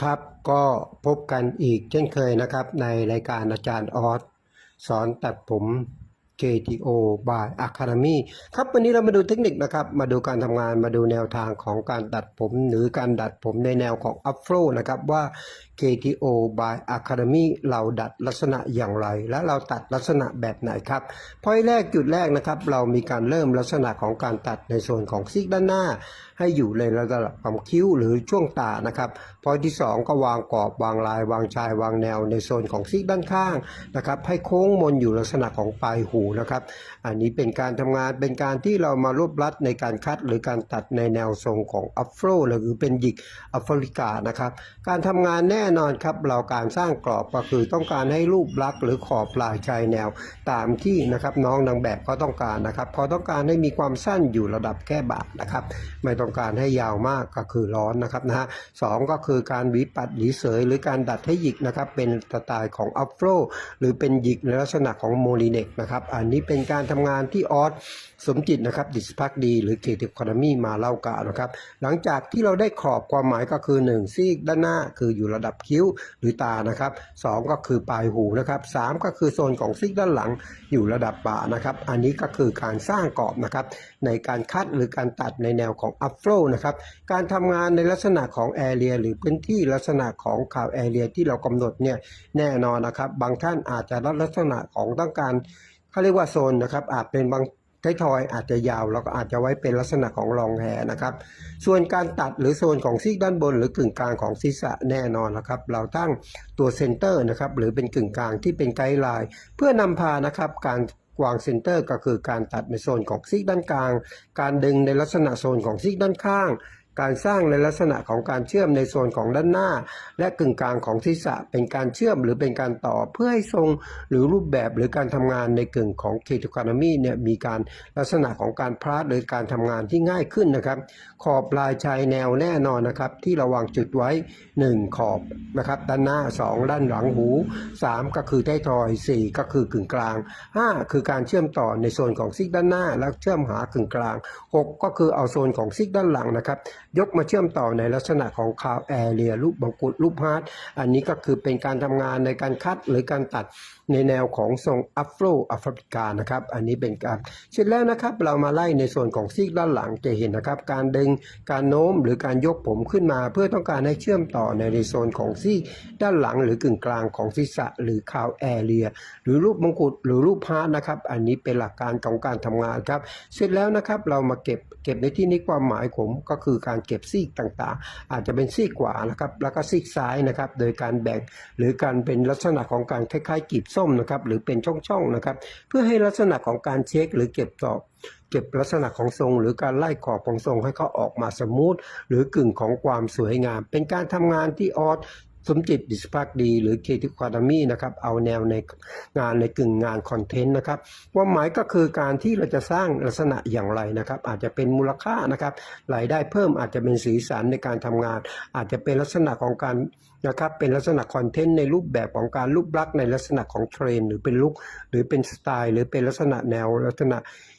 ครับก็พบกันอีกเช่นเคยนะครับ ในรายการอาจารย์ออสสอนตัดผม KTO by Academy ครับวันนี้เรามาดูเทคนิคนะครับ มาดูการทำงานมาดูแนวทางของการตัดผมหรือการดัดผมในแนวของ Afro นะครับว่า KTO by Academy เราดัดลักษณะอย่างไร และเราตัดลักษณะแบบไหนครับพอยแรกจุดแรกนะครับ เรามีการเริ่มลักษณะของการตัดในส่วนของซีกด้านหน้า ให้อยู่ในระดับความคิ้วหรือช่วงตานะครับพอยที่ 2 ก็วางกรอบวางลายวางชายวางแนวในโซนของซีกด้านข้างนะครับให้โค้งมนอยู่ลักษณะของปลายหูนะครับ อันนี้เป็นการทำงานเป็นการที่เรามารวบรัดในการคัดหรือการตัดในแนวทรงของอัฟโรหรือเป็นหยิกแอฟริกานะครับการทำงานแน่นอนครับเราการสร้างกรอบก็คือต้องการให้รูปลักษณ์หรือขอบลายชายแนวตามที่นะครับน้องนางแบบก็ต้องการนะครับพอต้องการให้มีความสั้นอยู่ระดับแค่บ่านะครับไม่ต้องการให้ยาวมากก็คือร้อนนะครับนะฮะสองก็คือการหวีปัดหวีเสยหรือการดัดให้หยิกนะครับเป็นสไตล์ของอัฟโรหรือเป็นหยิกในลักษณะของโมลิเนกนะครับอันนี้เป็นการทำงานที่ออสสมจิตนะครับดิสพักดี หรือเกติคอนมีมาเล่ากานะครับหลังจากที่เราได้ขอบความหมายก็คือ 1 ซีกด้านหน้าคืออยู่ระดับคิ้วหรือตานะครับสองก็คือปลายหูนะครับสามก็คือโซนของซีกด้านหลังอยู่ระดับบ่านะครับ อันนี้ก็คือการสร้างกรอบนะครับในการคัดหรือการตัดในแนวของอัฟโรนะครับ การทำงานในลักษณะของแอเรียหรือพื้นที่ลักษณะของข่าวแอเรียที่เรากำหนดเนี่ยแน่นอนนะครับ บางท่านอาจจะรับลักษณะของต้องการเขาเรียกว่าโซนนะครับ อาจเป็นบางท้ายทอยอาจจะยาวแล้วก็อาจจะไว้เป็นลักษณะของรองแฮนะครับ ส่วนการตัดหรือโซนของซีกด้านบน หรือกึ่งกลางของศีรษะแน่นอนนะครับ เราตั้งตัวเซนเตอร์นะครับหรือเป็นกึ่งกลางที่เป็นไกด์ไลน์เพื่อนำพานะครับการ กวางเซนเตอร์ก็คือการตัดในโซนของซีกด้านกลาง การดึงในลักษณะโซนของซีกด้านข้าง การสร้างในลักษณะของการเชื่อมในโซนของด้านหน้า และกึ่งกลางของศีรษะเป็นการเชื่อมหรือเป็นการต่อเพื่อให้ทรงหรือรูปแบบหรือการทำงานในกึ่งของเคทูคานามีเนี่ยมีการลักษณะของการพลาดหรือการทำงานที่ง่ายขึ้นนะครับ ขอบลายชายแนวแน่นอนนะครับ ที่ราวางจุดไว้ 1 ขอบนะครับด้านหน้า 2 ด้านหลังหู 3 ก็คือใต้ทอย 4 ก็คือกึ่งกลาง 5 คือการเชื่อมต่อในโซนของซิกด้านหน้า แล้วเชื่อมหากึ่งกลาง 6 ก็คือเอาโซนของซิกด้านหลังนะครับ ยกมาเชื่อมต่อในลักษณะของคาวแอเรียรูปบังกุดรูปฮาร์ดอันนี้ก็คือเป็นการทำงานในการคัดหรือการตัดในแนวของทรงอัฟโรแอฟริกานะครับ อันนี้เป็นการเสร็จแล้วนะครับ เรามาไล่ในส่วนของซีกด้านหลังจะเห็นนะครับ การดึงการโน้มหรือการยกผมขึ้นมา เพื่อต้องการให้เชื่อมต่อในในโซนของซีกด้านหลังหรือกึ่งกลางของศีรษะหรือคาวแอเรียหรือรูปมงกุฎหรือรูปฮาร์ดนะครับ อันนี้เป็นหลักการของการทำงานครับ เสร็จแล้วนะครับเรามาเก็บเก็บในที่นี้ความหมายผมก็คือการเก็บซีกต่างๆ อาจจะเป็นซีกขวานะครับแล้วก็ซีกซ้ายนะครับโดยการแบ่งหรือการเป็นลักษณะของการคล้ายๆกีบส้มนะครับหรือเป็นช่องๆนะครับเพื่อให้ลักษณะของการเช็คหรือเก็บตอบเก็บลักษณะของทรง หรือการไล่ขอบของทรงให้เขาออกมาสมูทหรือกึ่งของความสวยงาม เป็นการทำงานที่ออส สมจิตดิสพักดี หรือเคทิควาดามีนะครับเอาแนวในงานในกึ่งงานคอนเทนต์นะครับความหมายก็คือการที่เราจะสร้างลักษณะอย่างไรนะครับ อาจจะเป็นมูลค่านะครับรายได้เพิ่มอาจจะเป็นสีสันในการทำงาน อาจจะเป็นลักษณะของการนะครับเป็นลักษณะคอนเทนต์ในรูปแบบของการรูปลักษณ์ในลักษณะของเทรนหรือเป็นลุคหรือเป็นสไตล์ หรือเป็นลักษณะแนวลักษณะ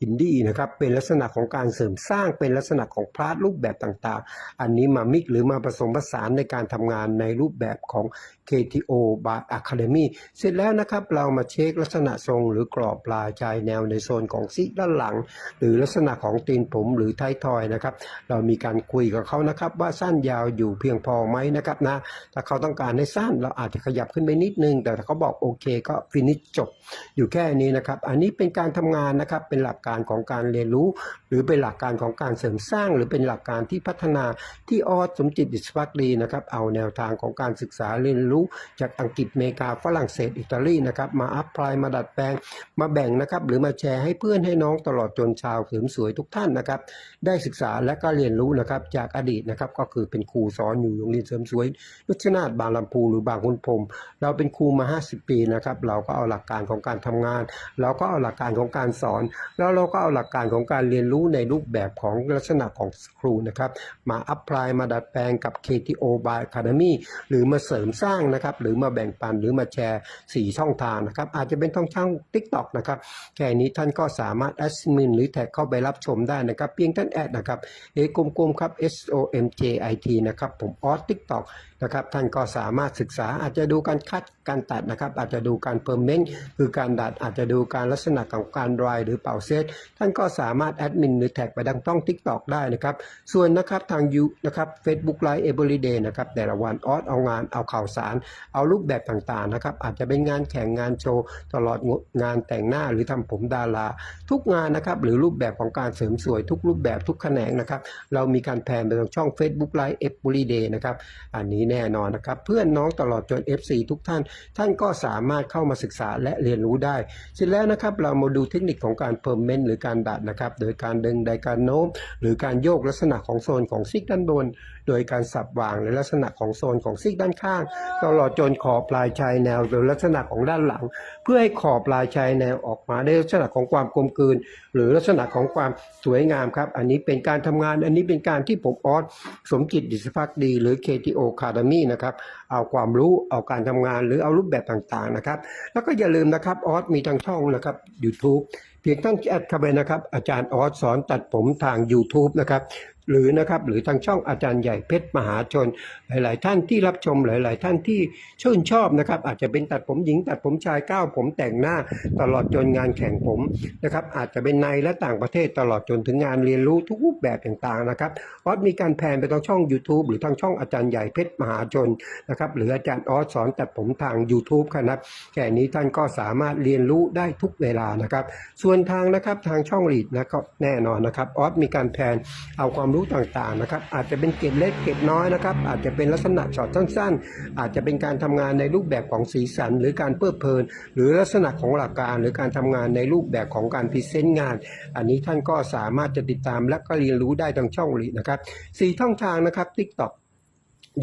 อินดี้นะครับเป็นลักษณะของการเสริมสร้างเป็นลักษณะของพลาดรูปแบบต่างๆ อันนี้มามิกหรือมาผสมผสานในการทำงานในรูปแบบของ KTO by Academy เสร็จแล้วนะครับเรามาเช็คลักษณะทรงหรือกรอบลายชายแนวในโซนของซีกด้านหลัง หรือลักษณะของตีนผมหรือท้ายทอยนะครับ เรามีการคุยกับเขานะครับ ว่าสั้นยาวอยู่เพียงพอไหมนะครับนะถ้าเขาต้องการให้สั้นเราอาจจะขยับขึ้นไปนิดนึง แต่ถ้าเขาบอกโอเคก็ฟินิชจบอยู่แค่นี้นะครับ อันนี้เป็นการทำงานนะครับเป็นหลักการของการเรียนรู้ หรือเป็นหลักการของการเสริมสร้าง หรือเป็นหลักการที่พัฒนาที่ออสสมจิตดิสพักดีนะครับเอาแนวทางของการศึกษาเรียนรู้ จากอังกฤษเมกาฝรั่งเศสอิตาลีนะครับมาอัพพลายมาดัดแปลงมาแบ่งนะครับหรือมาแชร์ให้เพื่อนให้น้องตลอดจนชาวเสริมสวยทุกท่านนะครับได้ศึกษาและก็เรียนรู้นะครับจากอดีตนะครับก็คือเป็นครูสอนอยู่โรงเรียนเสริมสวยนุชนาถบางลำพูหรือบางคุณพรมเราเป็นครูมา 50 ปีนะครับเราก็เอาหลักการของการทำงาน เราก็เอาหลักการของการสอนแล้วเราก็เอาหลักการของการเรียนรู้ในรูปแบบของลักษณะของครูนะครับมาอัพพลายมาดัดแปลงกับ KTO by Academy หรือมาเสริมสร้างนะครับหรือมาแบ่งปันหรือมาแชร์ 4 ช่องทางนะครับอาจจะเป็นช่องช่อง TikTok นะครับแค่นี้ท่านก็สามารถแอดมินหรือแท็กเข้าไปรับชมได้นะครับเพียงท่านแอดนะครับเอกลมๆครับ S O M J I T นะครับผมออส TikTok นะครับท่านก็สามารถศึกษาอาจจะดูการคัดการตัดนะครับอาจจะดูการเพิ่มเม้นคือการดัดอาจจะดูการลักษณะของการรายหรือเป่าเซตท่านก็สามารถแอดมินหรือแท็กไปดังต้อง TikTok ได้นะครับ ส่วนนะครับทางยูนะครับ Facebook Live Everyday นะครับแต่ละวันออสเอางานเอาข่าวสาร เอารูปแบบต่างๆนะครับอาจจะเป็นงานแข่งงานโชว์ ตลอดงานแต่งหน้าหรือทำผมดารา ทุกงานนะครับหรือรูปแบบของการเสริมสวยทุกรูปแบบทุกแขนงนะครับเรามีการแพนไปทางช่อง Facebook Live Everyday นะครับอันนี้แน่นอนนะครับเพื่อนน้องตลอดจน FC ทุกท่าน ท่านก็สามารถเข้ามาศึกษาและเรียนรู้ได้ เสร็จแล้วนะครับเรามาดูเทคนิคของการเพิ่มเมนหรือการดัดนะครับ โดยการดึงใดการโน้มหรือการโยกลักษณะของโซนของซิกด้านบน โดยการสับวางในลักษณะของโซนของซิกด้านข้างตลอดจนขอบปลายชายแนวโดยลักษณะของด้านหลัง เพื่อให้ขอบปลายชายแนวออกมาในลักษณะของความกลมกลืน หรือลักษณะของความสวยงามครับ อันนี้เป็นการทำงานอันนี้เป็นการที่ผมออสสมจิตดิษภักดี หรือ KTO Academy นะครับเอาความรู้เอาการทำงานหรือเอารูปแบบต่างๆนะครับ แล้วก็อย่าลืมนะครับออสมีทางช่องนะครับ YouTube เพียงท่านแอดเข้าไปนะครับ อาจารย์ออสสอนตัดผมทาง YouTube นะครับ หรือนะครับหรือทางช่องอาจารย์ใหญ่เพชรมหาชน หลาย ๆ ท่านที่รับชมหลาย ๆ ท่านที่ชื่นชอบนะครับอาจจะเป็นตัดผมหญิงตัดผมชายก้าวผมแต่งหน้าตลอดจนงานแข่งผมนะครับอาจจะเป็นในและต่างประเทศตลอดจนถึงงานเรียนรู้ทุกรูปแบบต่างๆนะครับออสมีการแพนไปทางช่อง YouTube หรือทางช่องอาจารย์ใหญ่เพชรมหาชนนะครับหรืออาจารย์ออสสอนตัดผมทาง YouTube ครับแค่นี้ท่านก็สามารถเรียนรู้ได้ทุกเวลานะครับ ส่วนทางนะครับทางช่องลีดนะก็แน่นอนนะครับออสมีการแพนเอาความรูู้้ต่างๆนะครับ อาจจะเป็นเกร็ดเล็กเกร็ดน้อยนะครับ อาจจะเป็นลักษณะช็อตสั้น ๆ อาจจะเป็นการทำงานในรูปแบบของสีสัน หรือการเพลิดเพลิน หรือลักษณะของหลักการ หรือการทำงานในรูปแบบของการพรีเซนต์งาน อันนี้ท่านก็สามารถจะติดตามและก็เรียนรู้ได้ทางช่องลีนะครับสี่ช่องทางนะครับ TikTok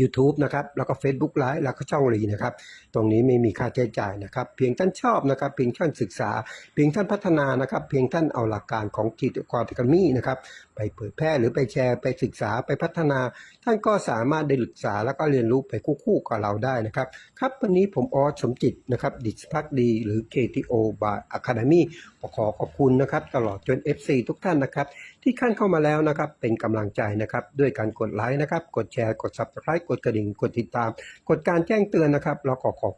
YouTube นะครับแล้วก็ Facebook Live แล้วก็ช่องรีนะครับ ตรงนี้ไม่มีค่าใช้จ่ายนะครับ เพียงท่านชอบนะครับ เพียงท่านศึกษา เพียงท่านพัฒนานะครับ เพียงท่านเอาหลักการของจิตควาติกามีนะครับ ไปเผยแพร่หรือไปแชร์ไปศึกษาไปพัฒนา ท่านก็สามารถได้ศึกษาแล้วก็เรียนรู้ไปคู่ๆกับเราได้นะครับ ครับวันนี้ผมออสสมจิตนะครับดิษพักดี หรือ KTO by Academy ขอขอบคุณนะครับ ตลอดจน FC ทุกท่านนะครับ ที่ขั้นเข้ามาแล้วนะครับ เป็นกำลังใจนะครับ ด้วยการกดไลค์นะครับ กดแชร์กด Subscribe กดกระดิ่ง กดติดตาม กดการแจ้งเตือนนะครับแล้วก็ขอบ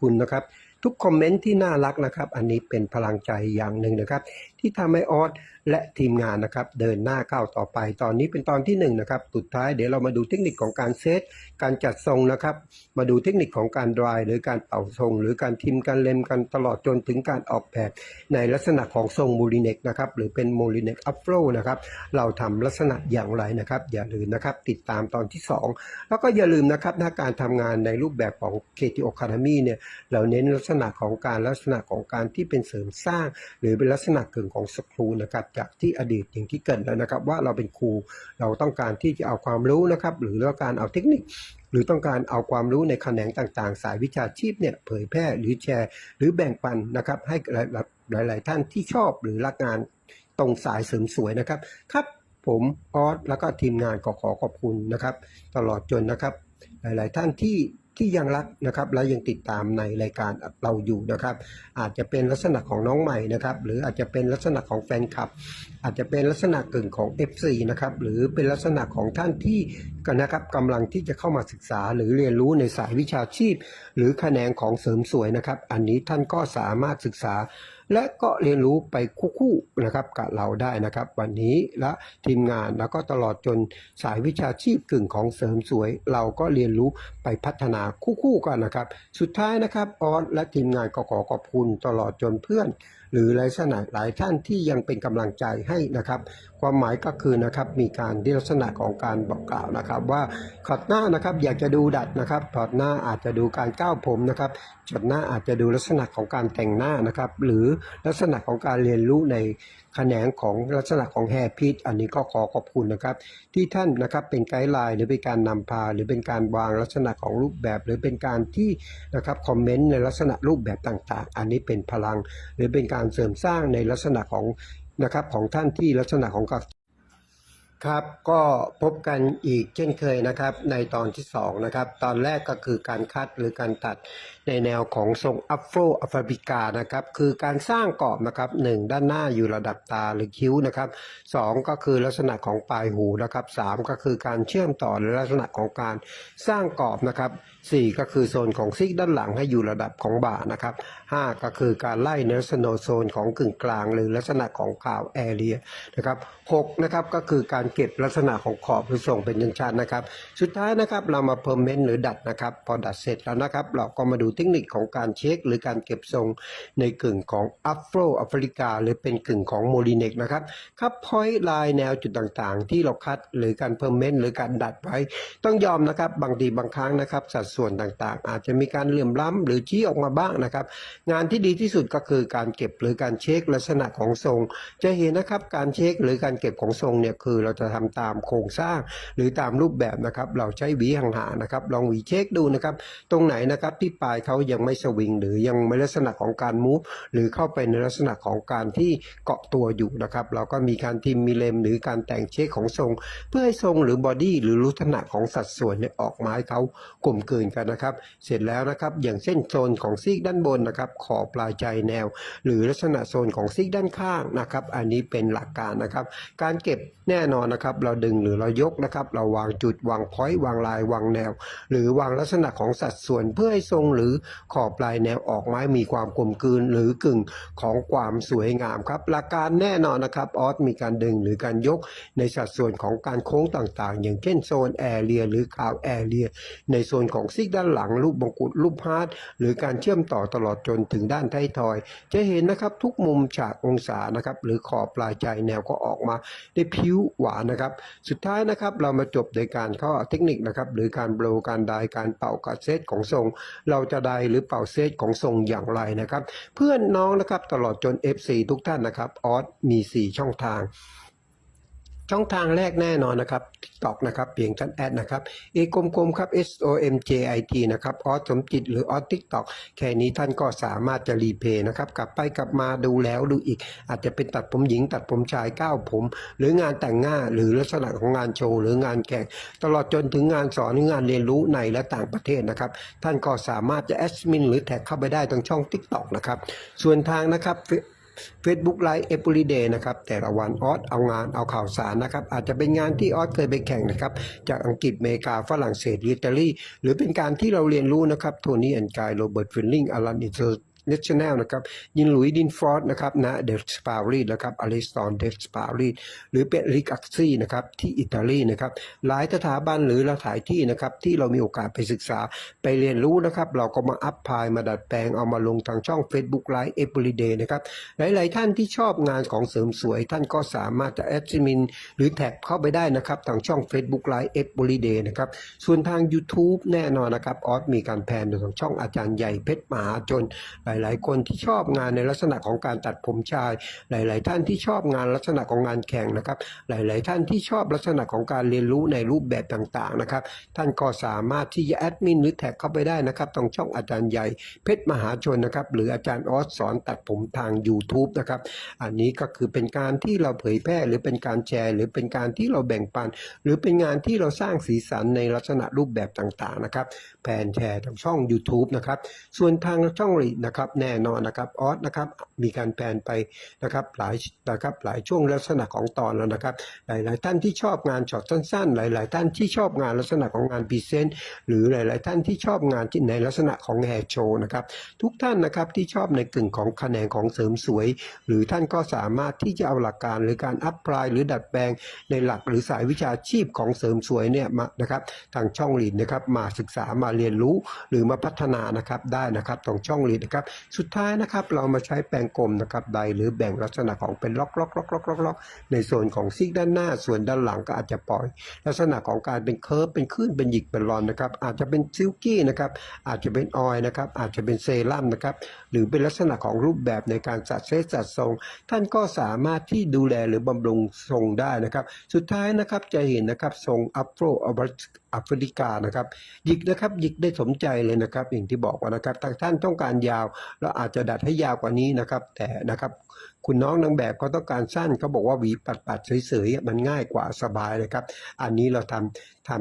คุณนะครับ ทุกคอมเมนต์ที่น่ารักนะครับ อันนี้เป็นพลังใจอย่างหนึ่งนะครับที่ทำให้ออสและทีมงานนะครับเดินหน้าก้าวต่อไป ตอนนี้เป็นตอนที่หนึ่งนะครับสุดท้ายเดี๋ยวเรามาดูเทคนิคของการเซตการจัดทรงนะครับ มาดูเทคนิคของการดรายหรือการเป่าทรง หรือการทิมการเล็มกันตลอดจนถึงการออกแบบในลักษณะของทรงมูลิเนกนะครับหรือเป็นมูลิเนกอัฟโรนะครับเราทำลักษณะอย่างไรนะครับ อย่าลืมนะครับติดตามตอนที่ 2 แล้วก็อย่าลืมนะครับถ้าการทำงานในรูปแบบของ KTO Academy เนี่ยเราเน้นลักษณะของการลักษณะของการที่เป็นเสริมสร้าง หรือเป็นลักษณะกึ่งของสครูนะครับจากที่อดีตอย่างที่เกิดแล้วนะครับ ว่าเราเป็นครูเราต้องการที่จะเอาความรู้นะครับ หรือต้องการเอาเทคนิค หรือต้องการเอาความรู้ในแขนงต่างๆ สายวิชาชีพเนี่ยเผยแพร่หรือแชร์ หรือแบ่งปันนะครับให้หลาย ๆ ท่านที่ชอบหรือรักงานตรงสายเสริมสวยนะครับครับผมออสแล้วก็ทีมงานก็ขอขอบคุณนะครับ ตลอดจนนะครับ หลาย ๆ ท่านที่ ที่ยังรักนะครับและยังติดตามในรายการเราอยู่นะครับ อาจจะเป็นลักษณะของน้องใหม่นะครับหรืออาจจะเป็นลักษณะของแฟนคลับ อาจจะเป็นลักษณะกึ่งของ FC นะครับหรือเป็นลักษณะของท่านที่กันนะครับกำลังที่จะเข้ามาศึกษา หรือเรียนรู้ในสายวิชาชีพ หรือแขนงของเสริมสวยนะครับ อันนี้ท่านก็สามารถศึกษา และก็เรียนรู้ไปคู่ๆนะครับกับเราได้นะครับ วันนี้และทีมงานแล้วก็ตลอดจนสายวิชาชีพกึ่งของเสริมสวย เราก็เรียนรู้ไปพัฒนาคู่ๆกันนะครับ สุดท้ายนะครับออสและทีมงานก็ขอขอบคุณตลอดจนเพื่อนหรือหลายสนหลายท่านที่ยังเป็นกำลังใจให้นะครับ ความหมายก็คือนะครับมีการที่ลักษณะของการบอกกล่าวนะครับ ว่าขอดหน้านะครับอยากจะดูดัดนะครับถอดหน้าอาจจะดูการก้าวผมนะครับช็อตหน้าอาจจะดูลักษณะของการแต่งหน้านะครับ หรือลักษณะของการเรียนรู้ในแขนงของลักษณะของแฮร์พีทอันนี้ก็ขอขอบคุณนะครับ ที่ท่านนะครับเป็นไกด์ไลน์หรือเป็นการนำพา หรือเป็นการวางลักษณะของรูปแบบ หรือเป็นการที่นะครับคอมเมนต์ในลักษณะรูปแบบต่างๆ อันนี้เป็นพลังหรือเป็นการการเสริมสร้างในลักษณะของนะครับของท่านที่ลักษณะของกับครับก็พบกันอีกเช่นเคยนะครับในตอนที่2นะครับตอนแรกก็คือการคัดหรือการตัดในแนวของทรงอัฟโฟแอฟริกานะครับคือการสร้างกรอบนะครับหนึ่งด้านหน้าอยู่ระดับตาหรือคิ้วนะครับสองก็คือลักษณะของปลายหูนะครับสามก็คือการเชื่อมต่อหรือลักษณะของการสร้างกรอบนะครับ สี่ก็คือโซนของซีกด้านหลังให้อยู่ระดับของบ่านะครับห้าก็คือการไล่เนื้อสโนโซนของกึ่งกลาง หรือลักษณะของข่าวแอเรียนะครับหกนะครับก็คือการเก็บลักษณะของขอบหรือทรงเป็นชั้นๆนะครับ สุดท้ายนะครับเรามาเพิ่มเมนหรือดัดนะครับ พอดัดเสร็จแล้วนะครับ เราก็มาดูเทคนิคของการเช็ค หรือการเก็บทรงในกึ่งของอัฟโรแอฟริกา หรือเป็นกึ่งของโมลิเนกนะครับครับพอยต์ลายแนวจุดต่างๆ ที่เราคัดหรือการเพิ่มเมนหรือการดัดไว้ ต้องยอมนะครับบางทีบางครั้งนะครับสัดส่วนต่างๆ อาจจะมีการเหลื่อมล้ำหรือชี้ออกมาบ้างนะครับ งานที่ดีที่สุดก็คือการเก็บหรือการเช็คลักษณะของทรง จะเห็นนะครับการเช็คหรือการเก็บของทรงเนี่ยคือเราจะทำตามโครงสร้าง หรือตามรูปแบบนะครับเราใช้หวีห่างๆนะครับลองหวีเช็คดูนะครับตรงไหนนะครับที่ปลายเขายังไม่สวิง หรือยังไม่ลักษณะของการมูฟหรือเข้าไปในลักษณะของการที่เกาะตัวอยู่นะครับเราก็มีการทิมมีเลมหรือการแต่งเช็คของทรง เพื่อให้ทรงหรือบอดี้หรือลักษณะของสัดส่วนเนี่ยออกมาให้เขากลมกลืนกันนะครับ เสร็จแล้วนะครับอย่างเช่นโซนของซีกด้านบนนะครับ ขอบปลายใจแนว หรือลักษณะโซนของซีกด้านข้างนะครับ อันนี้เป็นหลักการนะครับ การเก็บแน่นอนนะครับ เราดึงหรือเรายกนะครับ เราวางจุดวางพอยต์วางลายวางแนว หรือวางลักษณะของสัดส่วนเพื่อให้ทรงหรือขอบปลายแนวออกไม้มีความกลมกลืนหรือกึ่งของความสวยงามครับหลักการแน่นอนนะครับออสมีการดึงหรือการยกในสัดส่วนของการโค้งต่างๆ อย่างเช่นโซนแอเรียหรือคาวแอเรียในโซนของซีกด้านหลังรูปบงกุฎรูปฮาร์ดหรือการเชื่อมต่อตลอดจนถึงด้านท้ายทอย จะเห็นนะครับทุกมุมฉากองศานะครับหรือขอบปลายใจแนวก็ออกมาได้ผิวหวานนะครับ สุดท้ายนะครับเรามาจบโดยการเข้าเทคนิคนะครับหรือการโบลการไดการเป่ากระเซตของทรง เราจะไดหรือเป่าเซตของทรงอย่างไรนะครับ เพื่อนน้องนะครับตลอดจน FC ทุกท่านนะครับออสมี 4 ช่องทาง ช่องทางแรกแน่นอนนะครับ TikTok นะครับเพียงท่านแอดนะครับเอกลมๆครับ S O M J I T นะครับออสสมจิตหรือออส TikTok แค่นี้ท่านก็สามารถจะรีเพย์นะครับกลับไปกลับมาดูแล้วดูอีก อาจจะเป็นตัดผมหญิงตัดผมชายก้าวผม หรืองานแต่งหน้าหรือลักษณะของงานโชว์หรืองานแข่งตลอดจนถึงงานสอนหรืองานเรียนรู้ในและต่างประเทศนะครับท่านก็สามารถจะแอดมินหรือแท็กเข้าไปได้ทางช่อง TikTok นะครับส่วนทางนะครับ Facebook Live Every Day นะครับแต่ละวันออสเอางานเอาข่าวสารนะครับอาจจะเป็นงานที่ออสเคยไปแข่งนะครับจากอังกฤษอเมริกาฝรั่งเศสอิตาลีหรือเป็นการที่เราเรียนรู้นะครับโทนี่แอนกายโรเบิร์ตฟิลลิงอลันอิน เนชั่นแนลนะครับยินหลุยดินฟอร์ดนะครับนะเดลสปารีนะครับอลิสตอนเดลสปารีหรือเป็นริกักซี่นะครับที่อิตาลีนะครับหลายสถาบันหรือหลายที่นะครับที่เรามีโอกาสไปศึกษาไปเรียนรู้นะครับ เราก็มาอัพพายมาดัดแปลงเอามาลงทางช่อง Facebook Live Every Day นะครับหลาย ๆ ท่านที่ชอบงานของเสริมสวย ท่านก็สามารถจะแอดมิน หรือแท็กเข้าไปได้นะครับทางช่อง Facebook Live Every Day นะครับส่วนทาง YouTube แน่นอนนะครับออสมีการแพนในทางช่องอาจารย์ใหญ่เพชรมหาจนหลายๆ คนที่ชอบงานในลักษณะของการตัดผมชาย หลาย ๆ ท่านที่ชอบงานลักษณะของงานแข่งนะครับ หลาย ๆ ท่านที่ชอบลักษณะของการเรียนรู้ในรูปแบบต่าง ๆ นะครับ ท่านก็สามารถที่จะแอดมินหรือแท็กเข้าไปได้นะครับทางช่องอาจารย์ใหญ่เพชรมหาชนนะครับ หรืออาจารย์ออสสอนตัดผมทาง YouTube นะครับ อันนี้ก็คือเป็นการที่เราเผยแพร่หรือเป็นการแชร์ หรือเป็นการที่เราแบ่งปัน หรือเป็นงานที่เราสร้างสีสันในลักษณะรูปแบบต่าง ๆ นะครับแพนแชร์ทางช่อง YouTube นะครับ ส่วนทางช่องลีดนะครับแน่นอนนะครับออสนะครับมีการแพนไปนะครับหลายนะครับหลายช่วงลักษณะของตอนแล้วนะครับ หลาย ๆ ท่านที่ชอบงานช็อตสั้น ๆ หลาย ๆ ท่านที่ชอบงานลักษณะของงานพรีเซนต์หรือหลาย ๆ ท่านที่ชอบงานที่ในลักษณะของแฮร์โชว์นะครับทุกท่านนะครับที่ชอบในกึ่งของคะแนนของเสริมสวย หรือท่านก็สามารถที่จะเอาหลักการหรือการอัพพลายหรือดัดแปลงในหลักหรือสายวิชาชีพของเสริมสวยเนี่ยมานะครับทางช่องลีดนะครับมาศึกษามาเรียนรู้หรือมาพัฒนานะครับได้นะครับตรงช่องลีดนะครับสุดท้ายนะครับเรามาใช้แปรงกลมนะครับใดหรือแบ่งลักษณะของเป็นล็อกล็อกล็อกล็อกล็อกล็อกในส่วนของซีกด้านหน้า ส่วนด้านหลังก็อาจจะปล่อย ลักษณะของการเป็นเคิร์ฟเป็นคลื่นเป็นหยิกเป็นรอนนะครับอาจจะเป็นซิลกี้นะครับอาจจะเป็นออยนะครับอาจจะเป็นเซรั่มนะครับหรือเป็นลักษณะของรูปแบบในการจัดเซตจัดทรง ท่านก็สามารถที่ดูแลหรือบำรุงทรงได้นะครับ สุดท้ายนะครับจะเห็นนะครับทรงอัฟโรแอฟริกานะครับหยิกนะครับหยิกได้สมใจเลยนะครับอย่างที่บอกว่านะครับถ้าท่านต้องการยาวเราอาจจะดัดให้ยาวกว่านี้นะครับ แต่นะครับ คุณน้องนางแบบเขาต้องการสั้นเขาบอกว่าหวีปัดๆเฉยๆมันง่ายกว่าสบายเลยครับ อันนี้เราทำทำ